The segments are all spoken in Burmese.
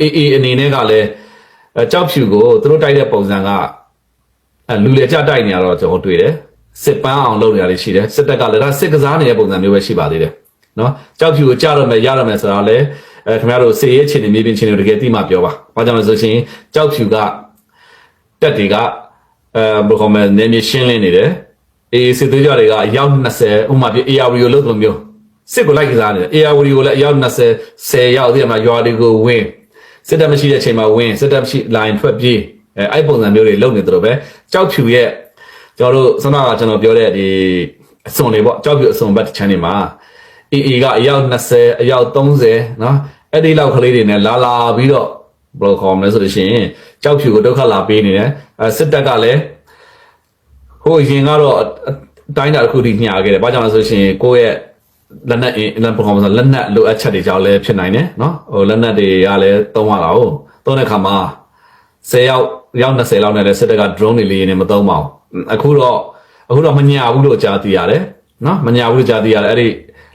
အေးအေးအနေနဲ့ကလည်းအဲကြောက်ဖြူကိုသူတို့တိုက်တဲ့ပုံစံကအဲလူလေကြတိုက်နေရတော့ကျွန်တော်တွေ့တယ်စစ်ပန်းအောင်လုပ်နေရလေးရှိတယ်စစ်တပ်ကလည်းဒါစစ်ကစားနေတဲ့ပုံစံမျိုးပဲရှိပါသေးတယ်နော်ကြောက်ဖြူကိုကြားရမယ်ရရမယ်ဆိုတာလည်းအဲခင်ဗျားတို့စေရေးချင်းနေမြေပြင်ချင်းတွေတကယ်သိမှပြောပါဘာကြောင့်လဲဆိုရှင်ကြောက်ဖြူကတက်တွေကအဲဘယ်လိုမှနေမြေရှင်းလင်းနေတယ်အေးစစ်သေးကြတွေကအယောက်20ဥပမာပြ AR ကိုလို့လို့မျိုးစစ်ကိုလိုက်ကစားနေတယ် AR ကိုလည်းအယောက်20 10ရောက်သိရမှာရွာတွေကိုဝင် စစ်တပ်မရှိတဲ့အချိန်မှာဝင်စစ်တပ်ရှိ line ထွက်ပြေးအဲအဲ့ပုံစံမျိုးတွေလုပ်နေသလိုပဲကြောက်ဖြူရဲ့ကျွန်တော်တို့စမကကျွန်တော်ပြောတဲ့ဒီအစွန်တွေပေါ့ကြောက်ဖြူအစွန်ဘက်တစ်ချမ်းတွေမှာ AA ကအယောက်20အယောက်30နော်အဲ့ဒီလောက်ကလေးတွေနဲ့လာလာပြီးတော့ဘယ်လိုခေါ်မလဲဆိုလို့ရှိရင်ကြောက်ဖြူကိုဒုက္ခလာပေးနေတယ်အဲစစ်တပ်ကလည်းဟိုအရင်ကတော့အတိုင်းတာတစ်ခုထိညှာခဲ့တယ်ဘာကြောင့်လဲဆိုလို့ရှိရင်ကိုယ့်ရဲ့ လက်နက်အင်းလက်ပကောင်းဆိုလက်နက်လိုအပ်ချက်တွေကြောင့်လည်းဖြစ်နိုင်တယ်နော်ဟိုလက်နက်တွေကလည်းသုံးရတာဟုတ်သုံးတဲ့ခါမှာ10ရောက်ရောက်20လောက်နဲ့လည်းစစ်တပ်က drone တွေလေယာဉ်တွေမသုံးပါဘူးအခုတော့အခုတော့မညာဘူးလို့ကြားသိရတယ်နော်မညာဘူးလို့ကြားသိရတယ်အဲ့ဒီ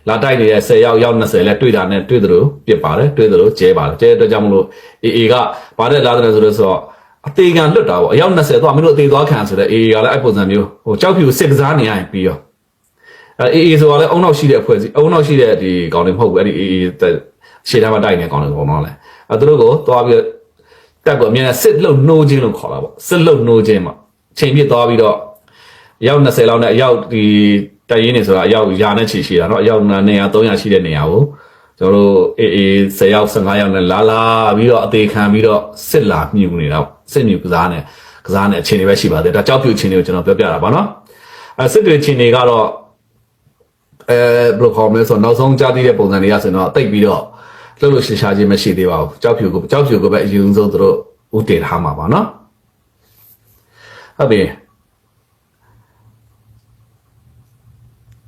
လာတိုက်နေတဲ့10ရောက်ရောက်20လဲတွေ့တာနဲ့တွေ့သလိုပြစ်ပါတယ်တွေ့သလိုကျဲပါတယ်ကျဲအတွက်ကြောင့်မလို့ AA ကဗားတဲ့လာတယ်ဆိုတော့ဆိုတော့အသေးခံလွတ်တာပေါ့အယောက်20သွားမင်းတို့အသေးသွားခံဆိုတော့ AA ကလည်းအဲ့ပုံစံမျိုးဟိုကြောက်ဖြူစစ်ကစားနေရရင်ပြီးရော အဲ AA ဆိုတာလည်းအုံနောက်ရှိတဲ့အဖွဲ့အစည်းအုံနောက်ရှိတဲ့ဒီကောင်တွေမဟုတ်ဘူးအဲ့ဒီ AA တဲ့ရှေ့တန်းမှာတိုက်နေတဲ့ကောင်တွေပုံတော့လဲအဲသူတို့ကိုသွားပြီးတက်ကိုအမြဲတမ်းစစ်လုံနှိုးခြင်းလို့ခေါ်တာပေါ့စစ်လုံနှိုးခြင်းပေါ့ချိန်ပြစ်သွားပြီးတော့အယောက်20လောက်နဲ့အယောက်ဒီတိုက်ရင်းနေဆိုတာအယောက်ရာနဲ့ချီရှိတာเนาะအယောက်200 300ရှိတဲ့နေရာကိုကျွန်တော်တို့အေးအေး10ယောက်15ယောက်နဲ့လာလာပြီးတော့အသေးခံပြီးတော့စစ်လာမြူနေတာပေါ့စစ်မြူကစားနေကစားနေအခြေအနေပဲရှိပါတယ်ဒါကြောက်ဖြူအခြေအနေကိုကျွန်တော်ပြောပြတာပါเนาะအဲစစ်တွေအခြေအနေကတော့ အဲဘယ်လိုခေါ်မလဲဆိုတော့နောက်ဆုံးကြားသိတဲ့ပုံစံတွေကဆိုတော့တိတ်ပြီးတော့လှုပ်လှုပ်ရှားရှားခြင်းမရှိသေးပါဘူးကြောက်ဖြူကိုကြောက်ဖြူကိုပဲအရင်ဆုံးသူတို့ဦးတည်ထားမှာပါနော်ဟုတ်ပြီ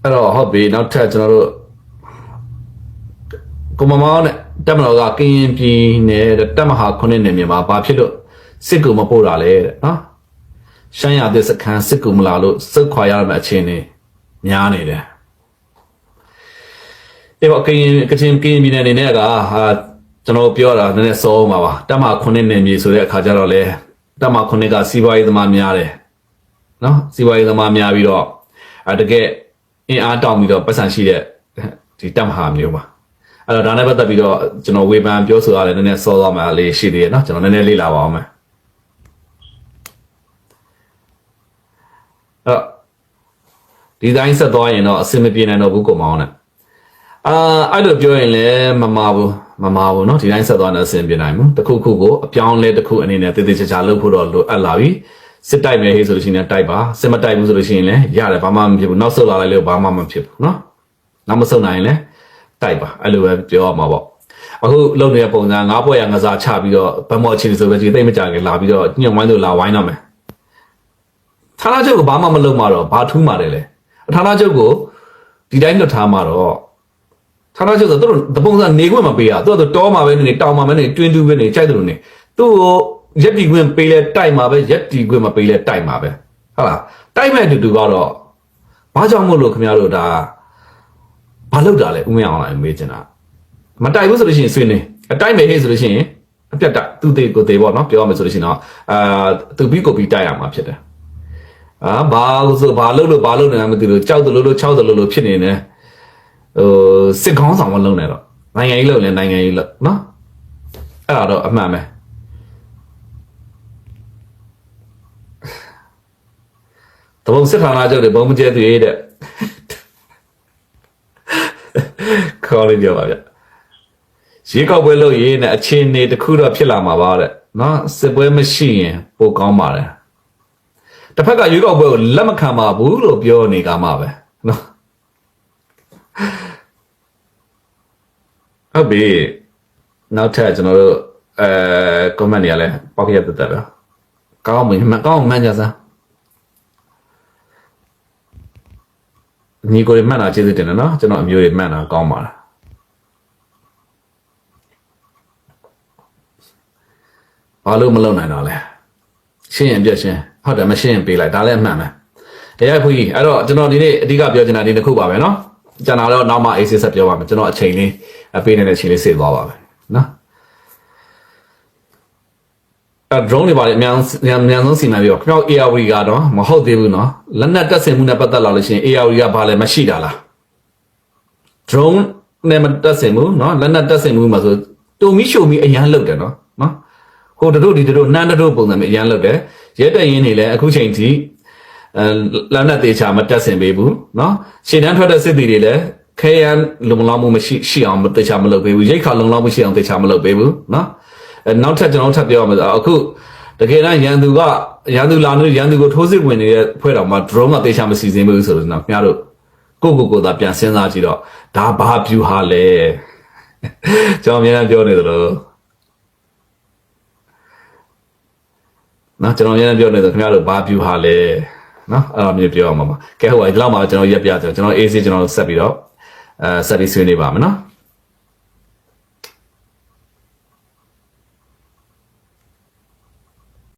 အဲ့တော့ဟုတ်ပြီနောက်ထပ်ကျွန်တော်တို့ကိုမမောင်းနဲ့တက်မတော်ကကင်းရင်ပြင်းနဲ့တက်မဟာခုနှစ်နဲ့မြန်မာဘာဖြစ်လို့စစ်ကူမပို့တာလဲတဲ့နော်ရှမ်းရတဲ့စခန်းစစ်ကူမလာလို့စစ်ခွာရမယ့်အခြေအနေများနေတယ် အေးပေါ့ကရင်ကချင်ကရင်ပြည်နယ်အနေနဲ့ကအာကျွန်တော်ပြောတာနည်းနည်းစောအောင်ပါပါတမ9နှစ်မြေဆိုတဲ့အခါကျတော့လေတမ9ကစီးပွားရေးသမားများတယ်နော်စီးပွားရေးသမားများပြီးတော့အဲတကယ်အင်အားတောင်းပြီးတော့ပတ်စံရှိတဲ့ဒီတမဟာမျိုးပါအဲ့တော့ဒါနဲ့ပတ်သက်ပြီးတော့ကျွန်တော်ဝေဖန်ပြောဆိုရတယ်နည်းနည်းစောသွားမှလေးရှိသေးတယ်နော်ကျွန်တော်နည်းနည်းလေ့လာပါအောင်မယ်အဲ့ဒီဇိုင်းဆက်သွားရင်တော့အဆင်မပြေနိုင်တော့ဘူးကိုမောင်းနဲ့ အာအဲ့လိုပြောရင်လည်းမမာဘူးမမာဘူးเนาะဒီတိုင်းဆက်သွားရင်အဆင်ပြေနိုင်ဘူးတစ်ခုခုကိုအပြောင်းလဲတစ်ခုအနေနဲ့တည်တည်ချာချာလုပ်ဖို့တော့လိုအပ်လာပြီစစ်တိုက်မယ်ဟေးဆိုလို့ရှိရင်တိုက်ပါစစ်မတိုက်ဘူးဆိုလို့ရှိရင်လည်းရတယ်ဘာမှမဖြစ်ဘူးနောက်ဆုတ်လာလိုက်လို့ဘာမှမဖြစ်ဘူးเนาะနောက်မဆုတ်နိုင်ရင်လည်းတိုက်ပါအဲ့လိုပဲပြောရမှာပေါ့အခုလုံနေတဲ့ပုံစံငါးပွဲရငစားချပြီးတော့ဗမော်ချင်းဆိုပဲဒီသိမ့်မကြခင်လာပြီးတော့ညှို့ဝိုင်းလို့လာဝိုင်းတော့မယ်ဌာနချုပ်ကဘာမှမလုပ်မှာတော့ဘာထူးမှာလဲလေဌာနချုပ်ကိုဒီတိုင်းလွတ်ထားမှာတော့ ဌာနချုပ်ဆိုသူတို့တပုံစံနေခွင့်မပေးရသူတို့တောမှာပဲနေတောင်မှာပဲနေတွင်းတူးပဲနေကြိုက်တယ်လို့နေသူ့ကိုရက်တီခွင့်ပေးလဲတိုက်မှာပဲရက်တီခွင့်မပေးလဲတိုက်မှာပဲဟုတ်လားတိုက်မဲ့အတူတူကတော့ဘာကြောင့်မို့လို့ခင်ဗျားတို့ဒါဘာလုပ်တာလဲဦးမင်းအောင်လိုက်မေးချင်တာမတိုက်ဘူးဆိုလို့ရှိရင်ဆွေးနေအတိုက်မဲ့ဟေ့ဆိုလို့ရှိရင်အပြတ်တိုက်သူသေးကိုသေးပေါ့နော်ပြောရမယ်ဆိုလို့ရှိရင်တော့အာသူပြီးကိုပြီးတိုက်ရမှာဖြစ်တယ်အာဘာလို့ဆိုဘာလုပ်လို့ဘာလုပ်နေလဲမသိလို့ကြောက်တယ်လို့လို့ချောက်တယ်လို့လို့ဖြစ်နေတယ်ဟို စစ်ကောင်းဆောင်မလုပ်နဲ့တော့နိုင်ငံရေးလုပ်လဲနိုင်ငံရေးလုပ်နော်အဲ့ဒါတော့အမှန်ပဲတဘုံစစ်ဌာနချုပ်တွေဘုံမကျဲသူရေးတဲ့ခေါ်လို့ပြောပါဗျရေကောက်ပွဲလုပ်ရေးနဲ့အခြေအနေတစ်ခုတော့ဖြစ်လာမှာပါတဲ့နော်စစ်ပွဲမရှိရင်ပိုကောင်းပါတယ်တစ်ဖက်ကရွေးကောက်ပွဲကိုလက်မခံပါဘူးလို့ပြောနေကြမှာပဲနော် ဟုတ်ပြီနောက်ထပ်ကျွန်တော်တို့အဲ comment တွေလည်းပေါက်ရတက်တက်ပဲကောင်းမှန်ကောင်းမှန်ကြစမ်းညီကိုတွေမှန်တာကျေးဇူးတင်တယ်နော်ကျွန်တော်အမျိုးတွေမှန်တာကောင်းပါလားဘာလို့မလုပ်နိုင်တော့လဲရှင်းရင်ပြည့်ရှင်းဟုတ်တယ်မရှင်းရင်ပေးလိုက်ဒါလည်းအမှန်ပဲတရားဖူးကြီးအဲ့တော့ကျွန်တော်ဒီနေ့အဓိကပြောချင်တာဒီတစ်ခုပါပဲနော် ကျွန်တော်တော့နောက်မှ AC ဆက်ပြောပါမယ်ကျွန်တော်အချိန်လေးအပေးနေတဲ့အချိန်လေးစေသွားပါမယ်နော်အဲ drone တွေပါလေအများအများဆုံးစီမံပြီးတော့ကျွန်တော် ARV ကတော့မဟုတ်သေးဘူးနော်လက်နက်တပ်ဆင်မှုနဲ့ပတ်သက်လာလို့ရှိရင် ARV ကဘာလဲမရှိတာလား drone နဲ့မတပ်ဆင်ဘူးနော်လက်နက်တပ်ဆင်မှုမှာဆိုတုံမီရှုံမီအရန်လောက်တယ်နော်နော်ဟိုတို့ဒီတို့နှမ်းတို့ပုံစံမျိုးအရန်လောက်တယ်ရဲတရင်နေလဲအခုချိန်ထိ လက်နက်သေးချာမတက်ဆင်ပေးဘူးเนาะရှင်းတန်းထွက်တဲ့စစ်တီတွေလည်းခဲရန်လုံလောက်မှုမရှိရှိအောင်မတေချာမလုပ်ပေးဘူးရိတ်ခါလုံလောက်မှုရှိအောင်တေချာမလုပ်ပေးဘူးเนาะအဲနောက်ထပ်ကျွန်တော်ထပ်ပြောရမှာဆိုအခုတကယ်တမ်းရန်သူကရန်သူလာနေရန်သူကိုထိုးစစ်ဝင်နေတဲ့ဖွဲ့တော်မှာ drone ကတေချာမစီစဉ်ဘူးဆိုတော့နော်ခင်ဗျားတို့ ကိုယ့်ကိုယ်ကိုယ်သာပြန်စဉ်းစားကြည့်တော့ဒါဘာပြူဟာလဲကျွန်တော်အများအားပြောနေသလိုနော်ကျွန်တော်အများအားပြောနေသလိုခင်ဗျားတို့ဘာပြူဟာလဲ နော်အဲ့လိုမျိုးပြောအောင်ပါပါကဲဟုတ်ပါဒီလောက်မှာကျွန်တော်ရက်ပြကျွန်တော် AC ကျွန်တော်ဆက်ပြီးတော့အဲဆက်ပြီးဆွေးနွေးပါမယ်နော်